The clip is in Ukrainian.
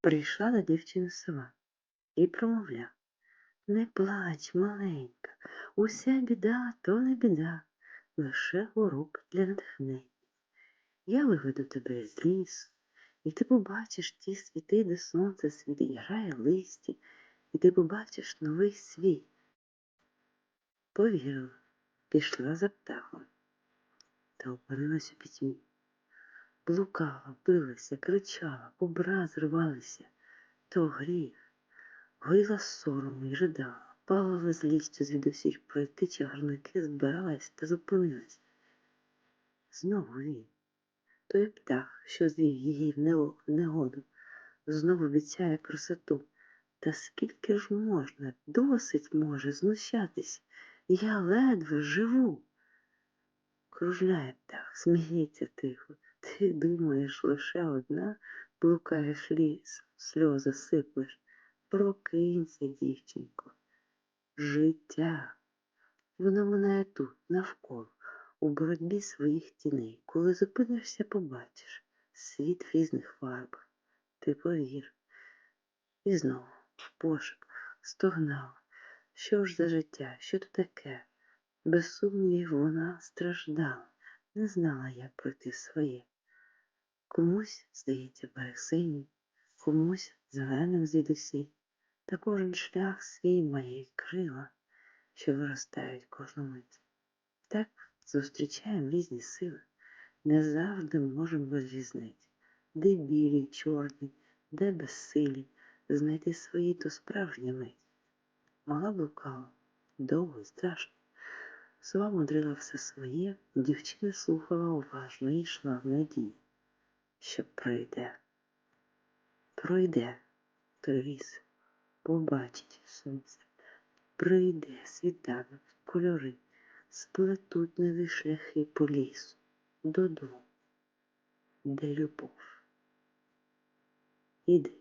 Прийшла до дівчини сова і промовляв Не плач, маленька, уся біда то не біда, лише урок для натхнення. Я виведу тебе з лісу, і ти побачиш ті світи, де сонце світить, грає листі, і ти побачиш новий світ. Повірила, пішла за птахом та опинилась у пітьмі. Блукала, билася, кричала, образ рвалися, то гріх. Горіла сором і жидала, палила злістю звідусіх пройти чагарники, збиралась та зупинилась. Знову він, той птах, що звів її в негоду, знову обіцяє красоту. Та скільки ж можна, досить може знущатись, я ледве живу. Кружляє птах, сміється тихо. Ти думаєш лише одна, блукаєш ліс, сльози сиплеш. Прокинься, дівчинко. Життя. Воно минає тут, навколо, у боротьбі своїх тіней. Коли зупинишся, побачиш світ в різних фарбах. Ти повір. І знову в стогнала. Що ж за життя? Що то таке? Без сумнівів вона страждала, не знала, як пройти своє. Комусь, здається, берег синій, комусь зеленим звідусіль. Та кожен шлях свій має крила, що виростають кожну мить. Так зустрічаємо різні сили, не завжди можемо розрізнити, де білі, чорні, де безсилі, знайти свої то справжня мить. Мала блукала, довго і страшно. Сова мудрила все своє, дівчина слухала уважно і йшла в надії, що пройде. Пройде той ліс, побачить сонце, прийде світанок, кольори, сплетуть нові шляхи по лісу, додому, де любов. Іди.